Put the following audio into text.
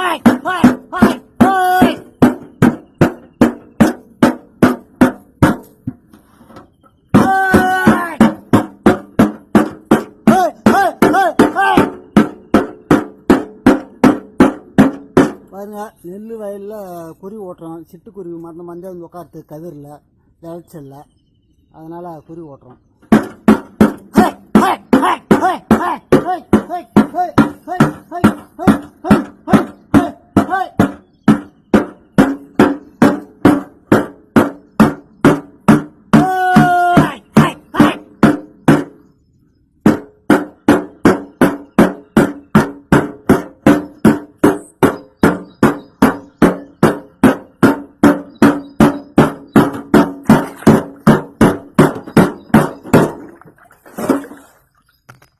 hi பாருங்க நெல் வயலில் குருவி ஓட்டுறோம் சிட்டுக்குருவி மருந்து மஞ்சள் வந்து உட்காந்து கதிரில் விளைச்சலில் அதனால் குருவி ஓட்டுறோம் ஹே ஹே ஹே ஹே ஹே ஹே ஹே ஹே ஹே